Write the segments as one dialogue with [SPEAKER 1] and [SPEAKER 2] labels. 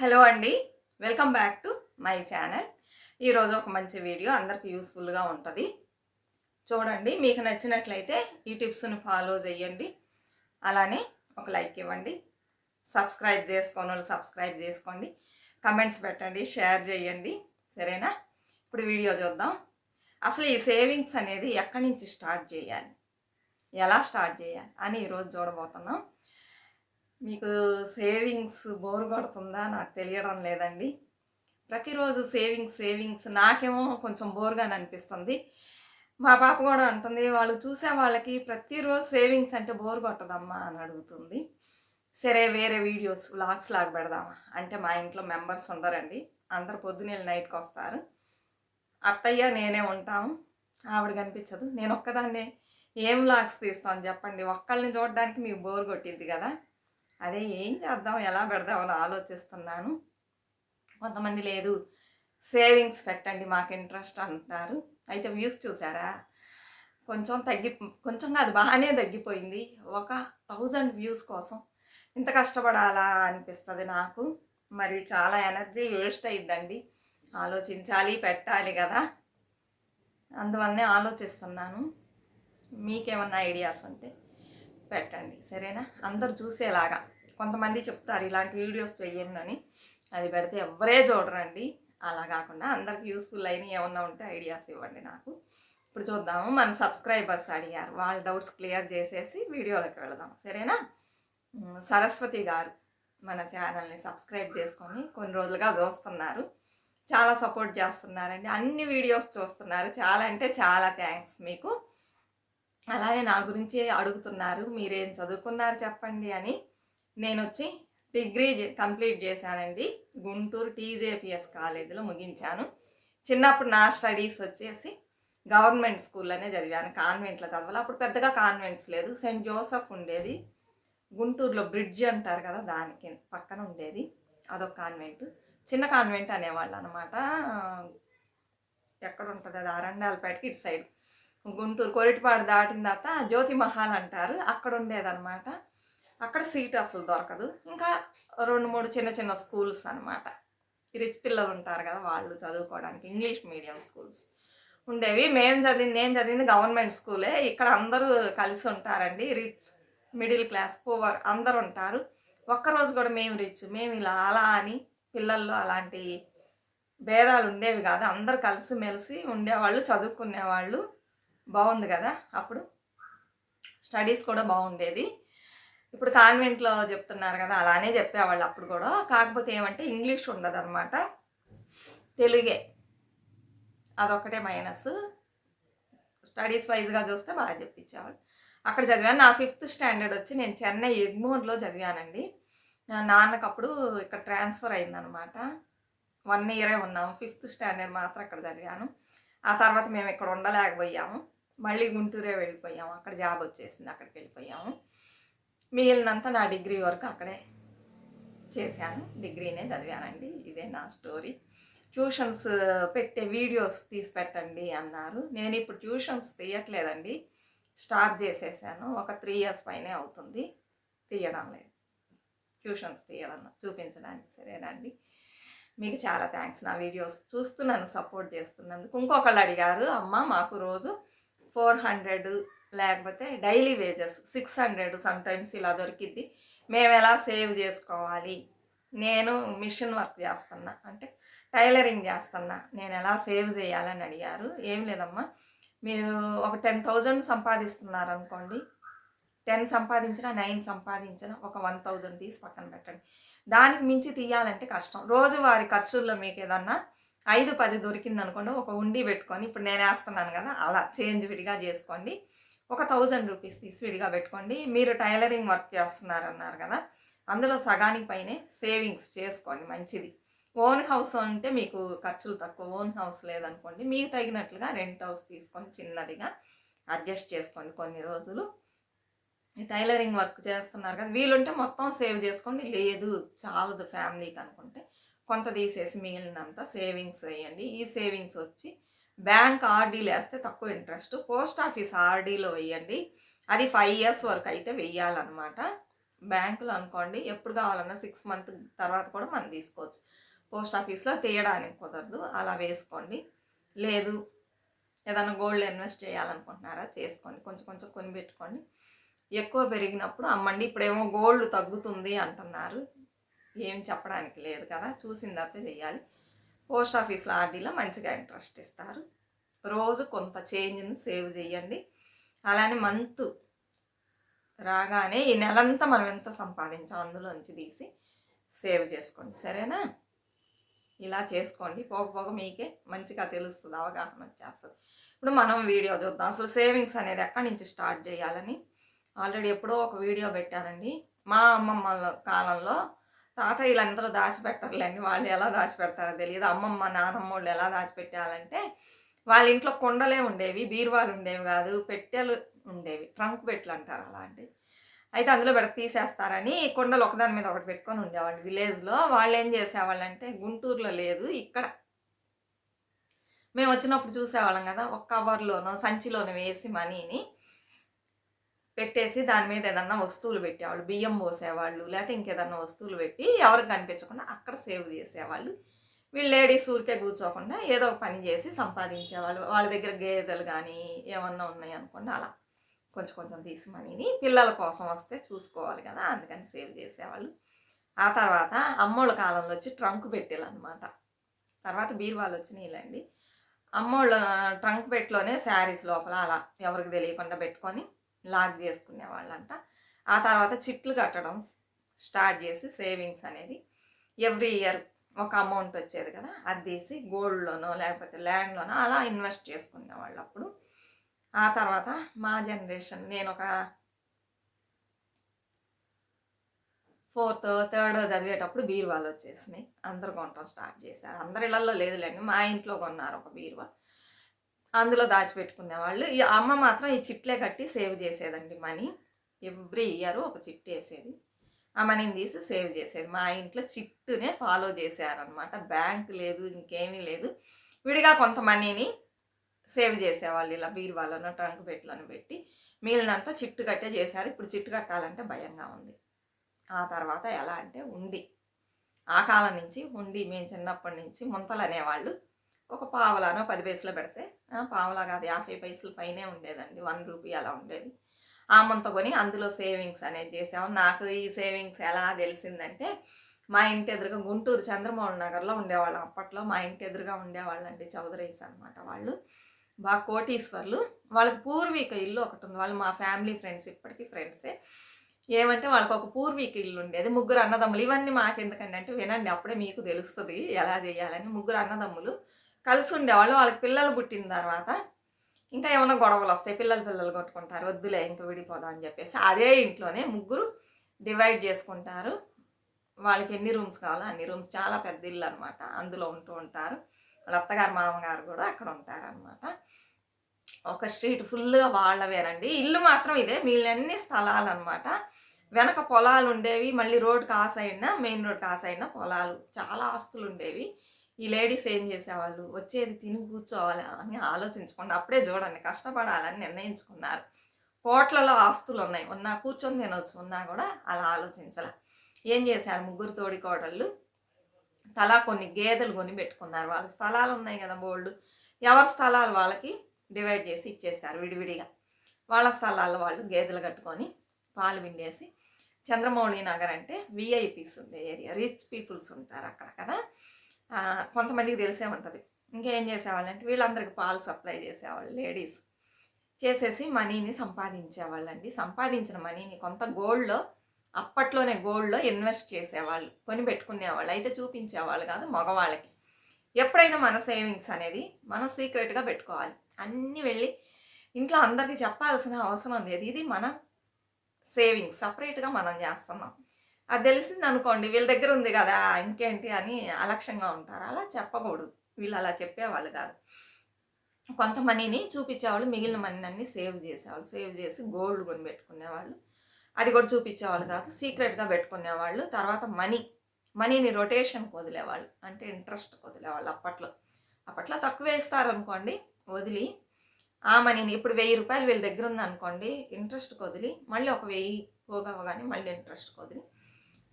[SPEAKER 1] Hello అండి. Welcome back to my channel. ఈరోజు ఒక మంచి వీడియో అందరికి యూస్ఫుల్గా ఉంటుంది. చూడండి మీకు నచ్చినట్లయితే ఈ టిప్స్ను ఫాలో చేయండి. అలానే ఒక లైక్ ఇవ్వండి. సబ్స్క్రైబ్ చేసుకోని వాళ్ళు సబ్స్క్రైబ్ చేసుకోండి. కమెంట్స్ పెట్టండి షేర్ చేయండి. సరేనా? ఇప్పుడు వీడియో చూద్దాం. అసలు ఈ సేవింగ్స్ అనేది ఎక్కడి నుంచి స్టార్ట్ చేయాలి? ఎలా స్టార్ట్ చేయాలి? అని ఈరోజు చూడబోతున్నాం. మీకు సేవింగ్స్ బోర్ కొడుతుందా? నాకు తెలియడం లేదండి. ప్రతిరోజు సేవింగ్స్ సేవింగ్స్ నాకేమో కొంచెం బోర్గానే అనిపిస్తుంది. మా పాప కూడా అంటుంది వాళ్ళు చూసే వాళ్ళకి ప్రతిరోజు సేవింగ్స్ అంటే బోర్ కొట్టదమ్మా అని అడుగుతుంది. సరే వేరే వీడియోస్ వ్లాగ్స్ లాగా పెడదామా? అంటే మా ఇంట్లో మెంబర్స్ ఉండరండి. అందరు పొద్దున్నే నైట్కి వస్తారు. అత్తయ్య నేనే ఉంటాము ఆవిడ కనిపించదు. నేను ఒక్కదాన్నే ఏం వ్లాగ్స్ తీస్తాను చెప్పండి. ఒక్కళ్ళని చూడడానికి మీకు బోర్ కొట్టింది కదా. అదే ఏం చేద్దాం ఎలా పెడదామని ఆలోచిస్తున్నాను. కొంతమంది లేదు సేవింగ్స్ పెట్టండి మాకు ఇంట్రెస్ట్ అంటున్నారు. అయితే వ్యూస్ చూసారా? కొంచెం తగ్గి కొంచెం కాదు బాగానే తగ్గిపోయింది. ఒక థౌజండ్ వ్యూస్ కోసం ఇంత కష్టపడాలా అనిపిస్తుంది నాకు. మరి చాలా ఎనర్జీ వేస్ట్ అయ్యిద్దండి ఆలోచించాలి పెట్టాలి కదా. అందువల్లనే ఆలోచిస్తున్నాను. మీకేమన్నా ఐడియాస్ ఉంటే. పెట్టండి సరేనా? అందరు చూసేలాగా. కొంతమంది చెప్తారు ఇలాంటి వీడియోస్ చేయండి అని. అది పెడితే ఎవరే చూడరండి. అలా కాకుండా అందరికి యూస్ఫుల్ అయిన ఏమన్నా ఉంటే ఐడియాస్ ఇవ్వండి నాకు. ఇప్పుడు చూద్దాము మన సబ్స్క్రైబర్స్ అడిగారు. వాళ్ళ డౌట్స్ క్లియర్ చేసేసి వీడియోలోకి వెళదాం సరేనా? సరస్వతి గారు మన ఛానల్ని సబ్స్క్రైబ్ చేసుకొని కొన్ని రోజులుగా చూస్తున్నారు. చాలా సపోర్ట్ చేస్తున్నారండి. అన్ని వీడియోస్ చూస్తున్నారు. చాలా అంటే చాలా థ్యాంక్స్ మీకు. అలానే నా గురించి అడుగుతున్నారు. మీరేం చదువుకున్నారు చెప్పండి అని నేను వచ్చి డిగ్రీ కంప్లీట్ చేశానండి. గుంటూరు టీజేపీఎస్ కాలేజీలో ముగించాను. చిన్నప్పుడు నా స్టడీస్ వచ్చేసి గవర్నమెంట్ స్కూల్లోనే చదివాను. కాన్వెంట్లో చదవాలి. అప్పుడు పెద్దగా కాన్వెంట్స్ లేదు. సెయింట్ జోసఫ్ ఉండేది. గుంటూరులో బ్రిడ్జ్ అంటారు కదా దానికి పక్కన ఉండేది. అదొక కాన్వెంట్. చిన్న కాన్వెంట్ అనేవాళ్ళు అనమాట ఎక్కడ ఉంటుంది అది? అరండాలపేటకి ఇటు సైడ్. గుంటూరు కొరిటిపాడు దాటిన తర్వాత జ్యోతి మహల్ అంటారు. అక్కడ ఉండేదన్నమాట. అక్కడ సీట్ అసలు దొరకదు. ఇంకా రెండు మూడు చిన్న చిన్న స్కూల్స్ అనమాట రిచ్ పిల్లలు ఉంటారు కదా వాళ్ళు చదువుకోవడానికి ఇంగ్లీష్ మీడియం స్కూల్స్ ఉండేవి. మేము చదివింది నేను చదివింది గవర్నమెంట్ స్కూలే. ఇక్కడ అందరూ కలిసి ఉంటారండి. రిచ్ మిడిల్ క్లాస్ పువర్ అందరు ఉంటారు. ఒక్కరోజు కూడా మేము రిచ్ మేము ఇలా అలా అని పిల్లల్లో అలాంటి భేదాలు ఉండేవి కాదు. అందరు కలిసి మెలిసి ఉండేవాళ్ళు చదువుకునేవాళ్ళు. బాగుంది కదా అప్పుడు? స్టడీస్ కూడా బాగుండేది. ఇప్పుడు కాన్వెంట్లో చెప్తున్నారు కదా అలానే చెప్పేవాళ్ళు అప్పుడు కూడా. కాకపోతే ఏమంటే ఇంగ్లీష్ ఉండదు అనమాట తెలుగే అదొకటే మైనస్ స్టడీస్ వైజ్గా చూస్తే బాగా చెప్పించేవాళ్ళు. అక్కడ చదివాను. నా ఫిఫ్త్ స్టాండర్డ్ వచ్చి నేను చెన్నై ఎగ్మోర్లో చదివానండి. నా నాన్నకు అప్పుడు ఇక్కడ ట్రాన్స్ఫర్ అయిందనమాట వన్ ఇయరే ఉన్నాము. ఫిఫ్త్ స్టాండర్డ్ మాత్రం అక్కడ చదివాను. ఆ తర్వాత మేము ఇక్కడ ఉండలేకపోయాము. మళ్ళీ గుంటూరే వెళ్ళిపోయాము. అక్కడ జాబ్ వచ్చేసింది. అక్కడికి వెళ్ళిపోయాము. మిగిలినంత నా డిగ్రీ వరకు అక్కడే చేశాను. డిగ్రీనే చదివానండి. ఇదే నా స్టోరీ. ట్యూషన్స్ పెట్టే వీడియోస్ తీసి పెట్టండి అన్నారు. నేను ఇప్పుడు ట్యూషన్స్ తీయట్లేదండి. స్టార్ట్ చేసేసాను. ఒక త్రీ ఇయర్స్ పైనే అవుతుంది. తీయడం లేదు. ట్యూషన్స్ తీయడం చూపించడానికి సరేనండి. మీకు చాలా థ్యాంక్స్ నా వీడియోస్ చూస్తున్నాను సపోర్ట్ చేస్తున్నందుకు. ఇంకొకళ్ళు అడిగారు అమ్మ మాకు రోజు ఫోర్ హండ్రెడ్ లేకపోతే daily wages six hundred sometimes ఇలా దొరికిద్ది. మేము ఎలా సేవ్ చేసుకోవాలి? నేను మిషన్ వర్క్ చేస్తున్నా. అంటే టైలరింగ్ చేస్తున్నా. నేను ఎలా సేవ్ చేయాలని అడిగారు. ఏం లేదమ్మా. మీరు ఒక టెన్ థౌజండ్ సంపాదిస్తున్నారు అనుకోండి టెన్ సంపాదించిన నైన్ సంపాదించిన ఒక వన్ థౌజండ్ తీసి పక్కన పెట్టండి. దానికి మించి తీయాలంటే కష్టం. రోజువారి ఖర్చుల్లో మీకు ఏదన్నా ఐదు పది దొరికింది అనుకోండి ఒక ఉండి పెట్టుకొని ఇప్పుడు నేను వేస్తున్నాను కదా అలా చేంజ్ విడిగా చేసుకోండి. ఒక థౌజండ్ రూపీస్ తీసి విడిగా పెట్టుకోండి. మీరు టైలరింగ్ వర్క్ చేస్తున్నారన్నారు కదా అందులో సగానికి పైనే సేవింగ్స్ చేసుకోండి మంచిది. ఓన్ హౌస్ అంటే మీకు ఖర్చులు తక్కువ ఓన్ హౌస్ లేదనుకోండి మీకు తగినట్లుగా రెంట్ హౌస్ తీసుకొని చిన్నదిగా అడ్జస్ట్ చేసుకోండి కొన్ని రోజులు. టైలరింగ్ వర్క్ చేస్తున్నారు కదా వీలుంటే మొత్తం సేవ్ చేసుకోండి లేదు చాలదు ఫ్యామిలీకి అనుకుంటే. కొంత తీసేసి మిగిలినంత సేవింగ్స్ వేయండి. ఈ సేవింగ్స్ వచ్చి బ్యాంక్ ఆర్డీలు వేస్తే తక్కువ ఇంట్రెస్ట్. పోస్ట్ ఆఫీస్ ఆర్డీలో వేయండి. అది ఫైవ్ ఇయర్స్ వరకు అయితే వెయ్యాలన్నమాట బ్యాంకులో అనుకోండి ఎప్పుడు కావాలన్నా సిక్స్ మంత్ తర్వాత కూడా మనం తీసుకోవచ్చు. పోస్ట్ ఆఫీస్లో తీయడానికి కుదరదు. అలా వేసుకోండి. లేదు ఏదైనా గోల్డ్ ఇన్వెస్ట్ చేయాలనుకుంటున్నారా చేసుకోండి. కొంచెం కొంచెం కొని పెట్టుకోండి ఎక్కువ పెరిగినప్పుడు అమ్మండి ఇప్పుడేమో గోల్డ్ తగ్గుతుంది అంటున్నారు. ఏమి చెప్పడానికి లేదు కదా చూసిన తర్వాత చేయాలి పోస్ట్ ఆఫీస్లో ఆర్డీలో మంచిగా ఇంట్రెస్ట్ ఇస్తారు. రోజు కొంత చేంజ్ని సేవ్ చేయండి. అలానే మంత్ రాగానే ఈ నెలంతా మనం ఎంత సంపాదించాం అందులోంచి తీసి సేవ్ చేసుకోండి. సరేనా? ఇలా చేసుకోండి. పోగ పోగ మీకే మంచిగా తెలుస్తుంది అవగాహన వచ్చేస్తుంది. ఇప్పుడు మనం వీడియో చూద్దాం. అసలు సేవింగ్స్ అనేది ఎక్కడి నుంచి స్టార్ట్ చేయాలని ఆల్రెడీ ఎప్పుడో ఒక వీడియో పెట్టానండి. మా అమ్మమ్మ కాలంలో తాతయ్యలందరూ దాచిపెట్టరులేండి వాళ్ళు ఎలా దాచిపెడతారో తెలియదు. అమ్మమ్మ నానమ్మ వాళ్ళు ఎలా దాచిపెట్టాలంటే వాళ్ళ ఇంట్లో కొండలే ఉండేవి బీరువాలు ఉండేవి కాదు పెట్టెలు ఉండేవి. ట్రంక్ పెట్టెలు అంటారు అలాంటివి. అయితే అందులో పెడ తీసేస్తారని కొండలు ఒకదాని మీద ఒకటి పెట్టుకొని ఉండేవాళ్ళు విలేజ్లో. వాళ్ళు ఏం చేసేవాళ్ళు అంటే గుంటూరులో లేదు ఇక్కడ. మేము వచ్చినప్పుడు చూసేవాళ్ళం కదా ఒక కవర్లోనో సంచిలోనో వేసి మనీని పెట్టేసి దాని మీద ఏదన్నా వస్తువులు పెట్టేవాళ్ళు బియ్యం పోసేవాళ్ళు లేకపోతే ఇంకేదన్నా వస్తువులు పెట్టి ఎవరికి కనిపించకుండా అక్కడ సేవ్ చేసేవాళ్ళు. వీళ్ళు లేడీస్ ఊరికే కూర్చోకుండా ఏదో ఒక పని చేసి సంపాదించేవాళ్ళు. వాళ్ళ దగ్గర గేదెలు కానీ ఏమన్నా ఉన్నాయి అనుకోండి అలా కొంచెం కొంచెం తీసి మనీని పిల్లల కోసం వస్తే చూసుకోవాలి కదా అందుకని సేవ్ చేసేవాళ్ళు. ఆ తర్వాత అమ్మోళ్ళ కాలంలో వచ్చి ట్రంక్ పెట్టేలు అనమాట తర్వాత బీరువాలు వచ్చినాయిలండి అమ్మోళ్ళ ట్రంక్ పెట్టలోనే శారీస్ లోపల అలా ఎవరికి తెలియకుండా పెట్టుకొని లాక్ చేసుకునేవాళ్ళంట ఆ తర్వాత చిట్లు కట్టడం స్టార్ట్ చేసి సేవింగ్స్ అనేది ఎవ్రీ ఇయర్ ఒక అమౌంట్ వచ్చేది కదా అది తీసి గోల్డ్లోనో లేకపోతే ల్యాండ్లోనో అలా ఇన్వెస్ట్ చేసుకునేవాళ్ళు అప్పుడు ఆ తర్వాత మా జనరేషన్ నేను ఒక ఫోర్త్ థర్డ్ చదివేటప్పుడు బీరువాలు వచ్చేసినాయి. అందరు కొనటం స్టార్ట్ చేశారు. అందరి ఇళ్ళలో లేదులేండి. మా ఇంట్లో కొన్నారు ఒక బీరువా. అందులో దాచిపెట్టుకునే వాళ్ళు ఈ అమ్మ మాత్రం ఈ చిట్లే కట్టి సేవ్ చేసేదండి మనీ. ఎవ్రీ ఇయర్ ఒక చిట్టు వేసేది. ఆ మనీని తీసి సేవ్ చేసేది. మా ఇంట్లో చిట్టునే ఫాలో చేశారనమాట బ్యాంక్ లేదు ఇంకేమీ లేదు. విడిగా కొంత మనీని సేవ్ చేసేవాళ్ళు ఇలా బీరువాలోనో ట్రంక్ పెట్టులోనో పెట్టి. మిగిలినంతా చిట్టు కట్టే చేశారు. ఇప్పుడు చిట్టు కట్టాలంటే భయంగా ఉంది. ఆ తర్వాత ఎలా అంటే ఉండి. ఆ కాలం నుంచి ఉండి మేము చిన్నప్పటి నుంచి ముంతలు అనేవాళ్ళు. ఒక పావలానో పది పైసలు పెడితే పావులాగా అది యాభై పైసలు పైనే ఉండేదండి. వన్ రూపీ అలా ఉండేది. ఆ కొని అందులో సేవింగ్స్ అనేది చేసాము నాకు ఈ సేవింగ్స్ ఎలా తెలిసిందంటే మా ఇంటి ఎదురుగా గుంటూరు చంద్రమోహన్ నగర్లో ఉండేవాళ్ళం. అప్పట్లో మా ఇంటి ఎదురుగా ఉండేవాళ్ళండి చౌదరీస్ అనమాట వాళ్ళు. బాగా కోటీశ్వర్లు. వాళ్ళకి పూర్వీక ఇల్లు ఒకటి ఉంది. వాళ్ళు మా ఫ్యామిలీ ఫ్రెండ్స్ ఇప్పటికీ ఫ్రెండ్సే. ఏమంటే వాళ్ళకి ఒక పూర్వీక ఇల్లు ఉండేది. ముగ్గురు అన్నదమ్ములు. ఇవన్నీ మాకెందుకండి అంటే వినండి అప్పుడే మీకు తెలుస్తుంది ఎలా చేయాలని. ముగ్గురు అన్నదమ్ములు. కలిసి ఉండేవాళ్ళు వాళ్ళకి పిల్లలు పుట్టిన తర్వాత ఇంకా ఏమైనా గొడవలు వస్తాయి పిల్లలు పిల్లలు కొట్టుకుంటారు వద్దులే ఇంకా విడిపోదాం అని చెప్పేసి అదే ఇంట్లోనే ముగ్గురు డివైడ్ చేసుకుంటారు. వాళ్ళకి ఎన్ని రూమ్స్ కావాలో అన్ని రూమ్స్ చాలా పెద్ద ఇల్లు అనమాట అందులో ఉంటూ ఉంటారు. వాళ్ళ అత్తగారు మామగారు కూడా అక్కడ ఉంటారనమాట ఒక స్ట్రీట్ ఫుల్గా వాళ్ళవేనండి. ఇల్లు మాత్రం ఇదే. వీళ్ళన్ని స్థలాలు అనమాట వెనక పొలాలు ఉండేవి మళ్ళీ రోడ్డు కాస్ అయినా మెయిన్ రోడ్ కాస్ అయినా పొలాలు. చాలా ఆస్తులు ఉండేవి ఈ లేడీస్ ఏం చేసేవాళ్ళు? వచ్చేది తిని కూర్చోవాలి? అని ఆలోచించుకోండి అప్పుడే చూడండి కష్టపడాలని నిర్ణయించుకున్నారు. కోట్లలో ఆస్తులు ఉన్నాయి ఉన్నా కూర్చొని తినొచ్చు ఉన్నా కూడా అలా ఆలోచించాల. ఏం చేశారు? ముగ్గురు తోడి కోడళ్ళు తలా కొన్ని గేదెలు కొని పెట్టుకున్నారు వాళ్ళ స్థలాలు ఉన్నాయి కదా బోల్డ్. ఎవరి స్థలాలు వాళ్ళకి డివైడ్ చేసి ఇచ్చేస్తారు విడివిడిగా. వాళ్ళ స్థలాల్లో వాళ్ళు గేదెలు కట్టుకొని పాలు పిండేసి చంద్రమౌళి నగర్ అంటే విఐపీస్ ఉంది ఏరియా. రిచ్ పీపుల్స్ ఉంటారు అక్కడ కదా. కొంతమందికి తెలిసే ఉంటుంది. ఇంకేం చేసేవాళ్ళంటే వీళ్ళందరికీ పాలు సప్లై చేసేవాళ్ళు లేడీస్. చేసేసి మనీని సంపాదించేవాళ్ళండి. సంపాదించిన మనీని కొంత గోల్డ్లో అప్పట్లోనే గోల్డ్లో ఇన్వెస్ట్ చేసేవాళ్ళు కొని పెట్టుకునేవాళ్ళు. అయితే చూపించేవాళ్ళు కాదు మగవాళ్ళకి. ఎప్పుడైనా మన సేవింగ్స్ అనేది మనం సీక్రెట్గా పెట్టుకోవాలి. అన్నీ వెళ్ళి ఇంట్లో అందరికీ చెప్పాల్సిన అవసరం లేదు. ఇది మన సేవింగ్స్ సపరేట్గా మనం చేస్తున్నాం. అది తెలిసింది అనుకోండి వీళ్ళ దగ్గర ఉంది కదా ఇంకేంటి అని అలక్ష్యంగా ఉంటారు. అలా చెప్పకూడదు. వీళ్ళు అలా చెప్పేవాళ్ళు కాదు. కొంత మనీని చూపించేవాళ్ళు మిగిలిన మనీని అన్ని సేవ్ చేసేవాళ్ళు. సేవ్ చేసి గోల్డ్ కొని పెట్టుకునేవాళ్ళు. అది కూడా చూపించేవాళ్ళు కాదు. సీక్రెట్గా పెట్టుకునేవాళ్ళు. తర్వాత మనీ మనీని రొటేషన్కి వదిలేవాళ్ళు. అంటే ఇంట్రెస్ట్ వదిలేవాళ్ళు అప్పట్లో. అప్పట్లో తక్కువ ఇస్తారనుకోండి వదిలి ఆ మనీని ఇప్పుడు వెయ్యి రూపాయలు వీళ్ళ దగ్గర ఉందనుకోండి ఇంట్రెస్ట్కి వదిలి మళ్ళీ ఒక వెయ్యి పోగవగానే మళ్ళీ ఇంట్రెస్ట్ వదిలి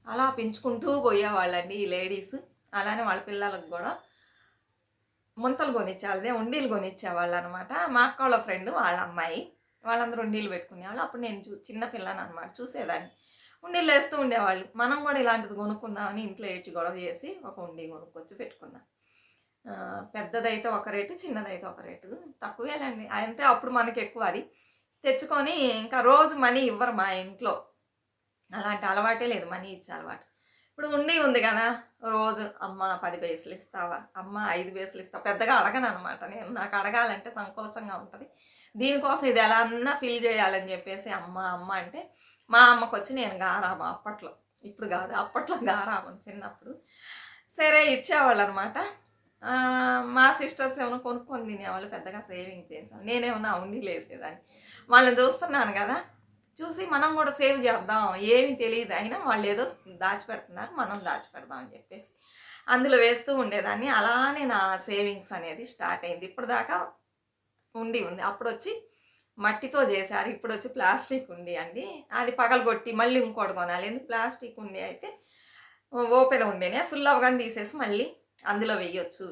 [SPEAKER 1] అలా పెంచుకుంటూ పోయేవాళ్ళండి ఈ లేడీస్. అలానే వాళ్ళ పిల్లలకు కూడా ముంతలు కొనిచ్చేవాళ్ళదే ఉండీలు కొనిచ్చేవాళ్ళు అనమాట మా అక్క వాళ్ళ ఫ్రెండ్ వాళ్ళ అమ్మాయి. వాళ్ళందరూ ఉండీలు పెట్టుకునేవాళ్ళు. అప్పుడు నేను చూ చిన్న పిల్లని అనమాట చూసేదాన్ని. ఉండీలు వేస్తూ ఉండేవాళ్ళు. మనం కూడా ఇలాంటిది కొనుక్కుందామని ఇంట్లో ఏడ్చి గొడవ చేసి ఒక ఉండి కొనుక్కొచ్చి పెట్టుకున్నాం. పెద్దదైతే ఒక రేటు చిన్నదైతే ఒక రేటు. తక్కువేలండి. అంతే అప్పుడు మనకి ఎక్కువ అది. తెచ్చుకొని ఇంకా రోజు మనీ ఇవ్వరు మా ఇంట్లో. అలాంటి అలవాటే లేదు మనీ ఇచ్చే అలవాటు. ఇప్పుడు ఉండి ఉంది కదా రోజు అమ్మ పది పైసలు ఇస్తావా అమ్మ ఐదు పైసలు ఇస్తావా పెద్దగా అడగను అనమాట నేను. నాకు అడగాలంటే సంకోచంగా ఉంటుంది. దీనికోసం ఇది ఎలా అన్నా ఫిల్ చేయాలని చెప్పేసి అమ్మ అమ్మ అంటే మా అమ్మకు వచ్చి నేను గారాబం అప్పట్లో. ఇప్పుడు కాదు అప్పట్లో గారాబం చిన్నప్పుడు. సరే ఇచ్చేవాళ్ళు అనమాట మా సిస్టర్స్ ఏమైనా కొనుక్కొని తినేవాళ్ళు పెద్దగా సేవింగ్ చేసాం నేనేమన్నా ఉండి లేసేదాన్ని. వాళ్ళని చూస్తున్నాను కదా చూసి మనం కూడా సేవ్ చేద్దాం ఏమీ తెలియదు. అయినా వాళ్ళు ఏదో దాచిపెడుతున్నారు మనం దాచిపెడదాం అని చెప్పేసి అందులో వేస్తూ ఉండేదాన్ని. అలానే నా సేవింగ్స్ అనేది స్టార్ట్ అయింది. ఇప్పుడు దాకా ఉండి ఉంది. అప్పుడు వచ్చి మట్టితో చేశారు. ఇప్పుడు వచ్చి ప్లాస్టిక్ ఉండి అండి. అది పగలగొట్టి మళ్ళీ ఇంకోటి కొనాలి. ఎందుకు ప్లాస్టిక్ ఉండి అయితే ఓపెన్ ఉండేనే ఫుల్ అవగానే తీసేసి మళ్ళీ అందులో వేయొచ్చు.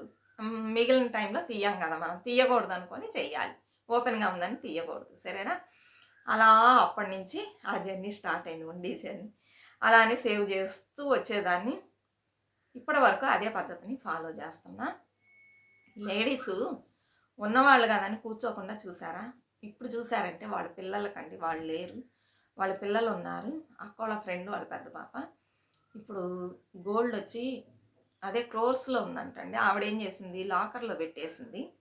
[SPEAKER 1] మిగిలిన టైంలో తీయం కదా మనం. తీయకూడదు అనుకొని చేయాలి ఓపెన్గా ఉందని తీయకూడదు. సరేనా? అలా అప్పటి నుంచి ఆ జర్నీ స్టార్ట్ అయింది ఉండి జర్నీ. అలానే సేవ్ చేస్తూ వచ్చేదాన్ని. ఇప్పటి వరకు అదే పద్ధతిని ఫాలో చేస్తున్నా. లేడీసు ఉన్నవాళ్ళు కదని కూర్చోకుండా చూసారా? ఇప్పుడు చూసారంటే వాళ్ళ పిల్లలకండి వాళ్ళు లేరు. వాళ్ళ పిల్లలు ఉన్నారు. అక్క వాళ్ళ ఫ్రెండ్ వాళ్ళ పెద్ద పాప. ఇప్పుడు గోల్డ్ వచ్చి అదే క్రోర్స్లో ఉందంటండి. ఆవిడ ఏం చేసింది? లాకర్లో పెట్టేసింది.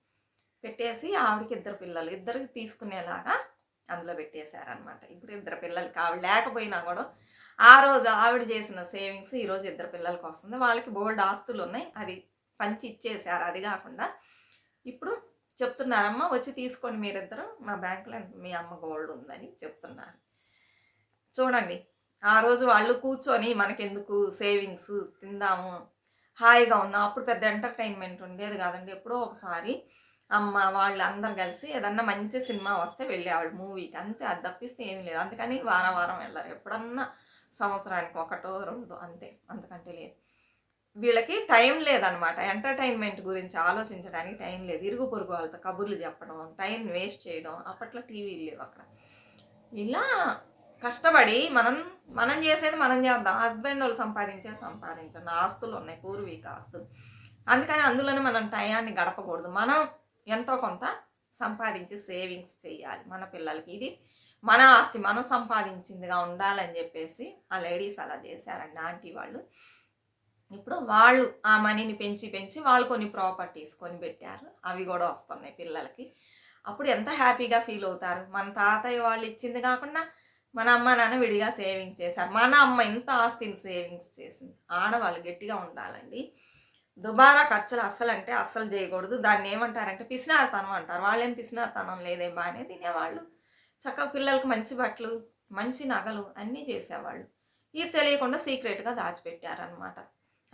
[SPEAKER 1] పెట్టేసి ఆవిడకి ఇద్దరు పిల్లలు ఇద్దరికి తీసుకునేలాగా అందులో పెట్టేశారనమాట ఇప్పుడు ఇద్దరు పిల్లలకి ఆవిడ లేకపోయినా కూడా ఆ రోజు ఆవిడ చేసిన సేవింగ్స్ ఈరోజు ఇద్దరు పిల్లలకి వస్తుంది. వాళ్ళకి బోల్డ్ ఆస్తులు ఉన్నాయి. అది పంచి ఇచ్చేసారు అది కాకుండా ఇప్పుడు చెప్తున్నారమ్మా వచ్చి తీసుకోండి మీరిద్దరు. మా బ్యాంకులో మీ అమ్మ గోల్డ్ ఉందని చెప్తున్నారు. చూడండి ఆ రోజు వాళ్ళు కూర్చొని మనకెందుకు సేవింగ్స్ తిందాము హాయిగా ఉందాం. అప్పుడు పెద్ద ఎంటర్టైన్మెంట్ ఉండేది కాదండి. ఎప్పుడో ఒకసారి అమ్మ వాళ్ళు అందరు కలిసి ఏదన్నా మంచి సినిమా వస్తే వెళ్ళేవాళ్ళు మూవీకి. అంతే అది తప్పిస్తే ఏమీ లేదు. అందుకని వారం వారం వెళ్ళారు. ఎప్పుడన్నా సంవత్సరానికి ఒకటో రెండు అంతే. అంతకంటే లేదు. వీళ్ళకి టైం లేదనమాట. ఎంటర్టైన్మెంట్ గురించి ఆలోచించడానికి టైం లేదు. ఇరుగు పొరుగు వాళ్ళతో కబుర్లు చెప్పడం టైం వేస్ట్ చేయడం అప్పట్లో టీవీలు లేవు అక్కడ. ఇలా కష్టపడి మనం మనం చేసేది మనం చేద్దాం. హస్బెండ్ వాళ్ళు సంపాదించే సంపాదించండి. ఆస్తులు ఉన్నాయి పూర్వీక ఆస్తులు. అందుకని అందులోనే మనం టయాన్ని గడపకూడదు. మనం ఎంతో కొంత సంపాదించి సేవింగ్స్ చేయాలి మన పిల్లలకి. ఇది మన ఆస్తి మనం సంపాదించిందిగా ఉండాలని చెప్పేసి ఆ లేడీస్ అలా చేశారండి. ఆంటీ వాళ్ళు. ఇప్పుడు వాళ్ళు ఆ మనీని పెంచి పెంచి వాళ్ళు కొన్ని ప్రాపర్టీస్ కొని పెట్టారు. అవి కూడా వస్తున్నాయి పిల్లలకి. అప్పుడు ఎంత హ్యాపీగా ఫీల్ అవుతారు? మన తాతయ్య వాళ్ళు ఇచ్చింది కాకుండా మన అమ్మ నాన్న విడిగా సేవింగ్స్ చేశారు. మన అమ్మ ఇంత ఆస్తిని సేవింగ్స్ చేసింది. ఆడవాళ్ళు గట్టిగా ఉండాలండి. దుబారా ఖర్చులు అస్సలు అంటే అస్సలు చేయకూడదు. దాన్ని ఏమంటారంటే పిసినారతనం అంటారు. వాళ్ళేం పిసినారతనం లేదే బాగానే తినేవాళ్ళు. చక్కగా పిల్లలకి మంచి బట్టలు మంచి నగలు అన్నీ చేసేవాళ్ళు. ఇది తెలియకుండా సీక్రెట్గా దాచిపెట్టారనమాట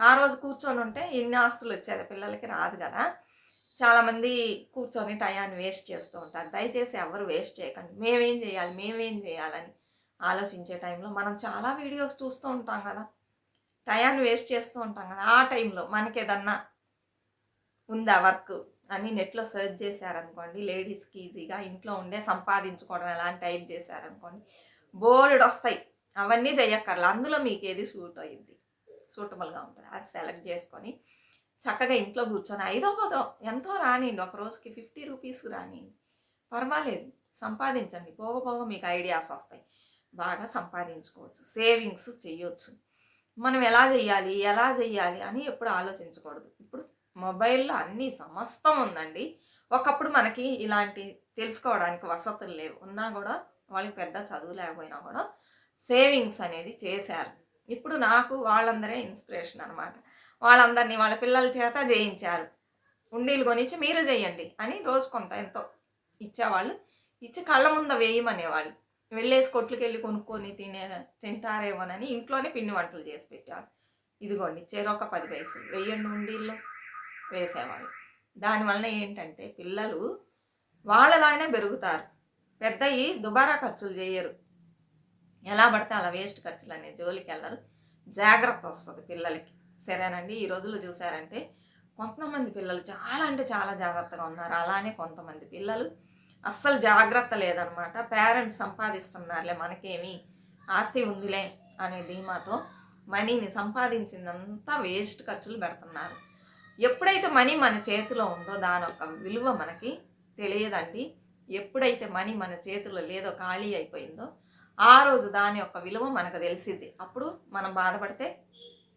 [SPEAKER 1] ఆ రోజు కూర్చొని ఉంటే ఇన్ని ఆస్తులు వచ్చేది పిల్లలకి రాదు కదా. చాలామంది కూర్చొని టయాన్ని వేస్ట్ చేస్తూ ఉంటారు. దయచేసి ఎవరు వేస్ట్ చేయకండి. మేమేం చేయాలి? మేమేం చేయాలని ఆలోచించే టైంలో మనం చాలా వీడియోస్ చూస్తూ ఉంటాం కదా. టయాన్ని వేస్ట్ చేస్తూ ఉంటాం కదా ఆ టైంలో మనకి ఏదన్నా ఉందా వర్క్ అని నెట్లో సెర్చ్ చేశారనుకోండి లేడీస్కి ఈజీగా ఇంట్లో ఉండే సంపాదించుకోవడం ఎలా అని టైప్ చేశారనుకోండి బోల్డ్ వస్తాయి. అవన్నీ చేయక్కర్లా అందులో మీకు ఏది సూట్ అయ్యింది సూటబుల్గా ఉంటుంది. అది సెలెక్ట్ చేసుకొని చక్కగా ఇంట్లో కూర్చొని ఐదో పదో ఎంతో రానియండి ఒక రోజుకి ఫిఫ్టీ రూపీస్ రానివ్వండి పర్వాలేదు సంపాదించండి. పోగ పోగ మీకు ఐడియాస్ వస్తాయి. బాగా సంపాదించుకోవచ్చు సేవింగ్స్ చేయొచ్చు మనం ఎలా చేయాలి ఎలా చేయాలి అని ఎప్పుడు ఆలోచించకూడదు. ఇప్పుడు మొబైల్లో అన్ని సమస్తం ఉందండి. ఒకప్పుడు మనకి ఇలాంటి తెలుసుకోవడానికి వసతులు లేవు. ఉన్నా కూడా వాళ్ళకి పెద్ద చదువు లేకపోయినా కూడా సేవింగ్స్ అనేది చేశారు. ఇప్పుడు నాకు వాళ్ళందరే ఇన్స్పిరేషన్ అనమాట వాళ్ళందరినీ వాళ్ళ పిల్లల చేత చేయించారు ఉండీలు కొనిచ్చి మీరు చేయండి అని రోజు కొంత ఎంతో ఇచ్చేవాళ్ళు. ఇచ్చి కళ్ళ ముందు వేయమనేవాళ్ళు. వెళ్ళేసి కొట్లకి వెళ్ళి కొనుక్కొని తినే తింటారేమోనని ఇంట్లోనే పిండి వంటలు చేసి పెట్టారు ఇదిగోండి చెరొక పది పైసలు వెయ్యండి ఉండీల్లో వేసేవాళ్ళు. దానివల్ల ఏంటంటే పిల్లలు వాళ్ళలానే పెరుగుతారు. పెద్దయి దుబారా ఖర్చులు చేయరు. ఎలా పడితే అలా వేస్ట్ ఖర్చులు అనే జోలికి వెళ్ళరు. జాగ్రత్త వస్తుంది పిల్లలకి. సరేనండి ఈ రోజుల్లో చూసారంటే కొంతమంది పిల్లలు చాలా అంటే చాలా జాగ్రత్తగా ఉన్నారు. అలానే కొంతమంది పిల్లలు అస్సలు జాగ్రత్త లేదనమాట. పేరెంట్స్ సంపాదిస్తున్నారులే మనకేమి ఆస్తి ఉందిలే అనే ధీమాతో మనీని సంపాదించిందంతా వేస్ట్ ఖర్చులు పెడుతున్నారు. ఎప్పుడైతే మనీ మన చేతిలో ఉందో దాని యొక్క విలువ మనకి తెలియదండి. ఎప్పుడైతే మనీ మన చేతిలో లేదో ఖాళీ అయిపోయిందో ఆ రోజు దాని యొక్క విలువ మనకు తెలిసిద్ది. అప్పుడు మనం బాధపడితే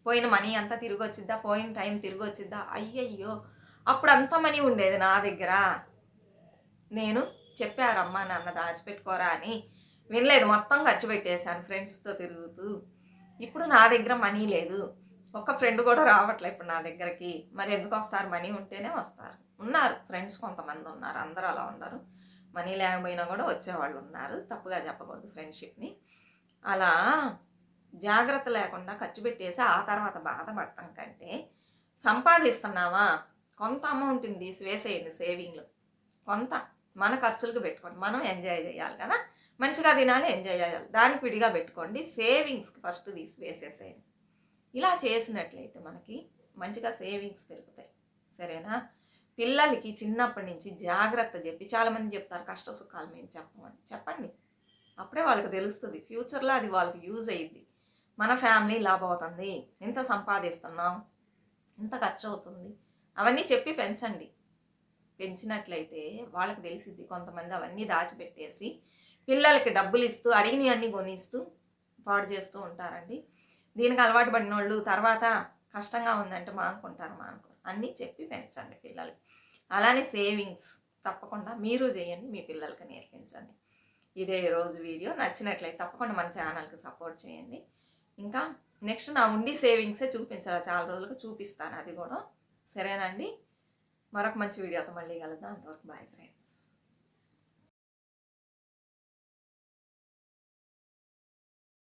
[SPEAKER 1] పోయిన మనీ అంతా తిరిగి వచ్చిద్దా పోయిన టైం తిరిగి వచ్చిద్దా అయ్యయ్యో! అప్పుడు అంత మనీ ఉండేది నా దగ్గర. నేను చెప్పారమ్మా నాన్న దాచిపెట్టుకోరా అని. వినలేదు మొత్తం ఖర్చు పెట్టేశాను ఫ్రెండ్స్తో తిరుగుతూ. ఇప్పుడు నా దగ్గర మనీ లేదు. ఒక్క ఫ్రెండ్ కూడా రావట్లే ఇప్పుడు నా దగ్గరికి. మరి ఎందుకు వస్తారు? మనీ ఉంటేనే వస్తారు. ఉన్నారు ఫ్రెండ్స్ కొంతమంది ఉన్నారు అందరూ అలా ఉండరు. మనీ లేకపోయినా కూడా వచ్చేవాళ్ళు ఉన్నారు. తప్పుగా చెప్పకూడదు ఫ్రెండ్షిప్ని. అలా జాగ్రత్త లేకుండా ఖర్చు పెట్టేసి ఆ తర్వాత బాధపడటం కంటే సంపాదిస్తున్నావా? కొంత అమౌంట్ని తీసి వేసేయండి సేవింగ్లు. కొంత. మన ఖర్చులకు పెట్టుకోండి. మనం ఎంజాయ్ చేయాలి కదా. మంచిగా తినాలి ఎంజాయ్ చేయాలి. దానికి విడిగా పెట్టుకోండి. సేవింగ్స్కి ఫస్ట్ తీసి వేసేసేయండి. ఇలా చేసినట్లయితే మనకి మంచిగా సేవింగ్స్ పెరుగుతాయి. సరేనా? పిల్లలకి చిన్నప్పటి నుంచి జాగ్రత్త చెప్పి చాలామంది చెప్తారు కష్ట సుఖాలు మేము చెప్పమని చెప్పండి. అప్పుడే వాళ్ళకి తెలుస్తుంది. ఫ్యూచర్లో అది వాళ్ళకి యూజ్ అయ్యిద్ది. మన ఫ్యామిలీ లాభ అవుతుంది ఎంత సంపాదిస్తున్నాం? ఎంత ఖర్చు అవుతుంది అవన్నీ చెప్పి పెంచండి. పెంచినట్లయితే వాళ్ళకి తెలిసిద్ది కొంతమంది అవన్నీ దాచిపెట్టేసి పిల్లలకి డబ్బులు ఇస్తూ అడిగినవన్నీ కొనిస్తూ పాడు చేస్తూ ఉంటారండి. దీనికి అలవాటు పడిన వాళ్ళు తర్వాత కష్టంగా ఉందంటే మానుకుంటారు మానుకోరు అన్నీ చెప్పి పెంచండి పిల్లలకి. అలానే సేవింగ్స్ తప్పకుండా మీరు చేయండి మీ పిల్లలకి నేర్పించండి. ఇదే రోజు వీడియో. నచ్చినట్లయితే తప్పకుండా మన ఛానల్కి సపోర్ట్ చేయండి. ఇంకా నెక్స్ట్ నా ఉండి సేవింగ్సే చూపించాలి. చాలా రోజులకు చూపిస్తాను అది కూడా. సరేనండి? మరొక మంచి వీడియోతో మళ్ళీ కలుద్దాం. అంతవరకు బాయ్ ఫ్రెండ్స్.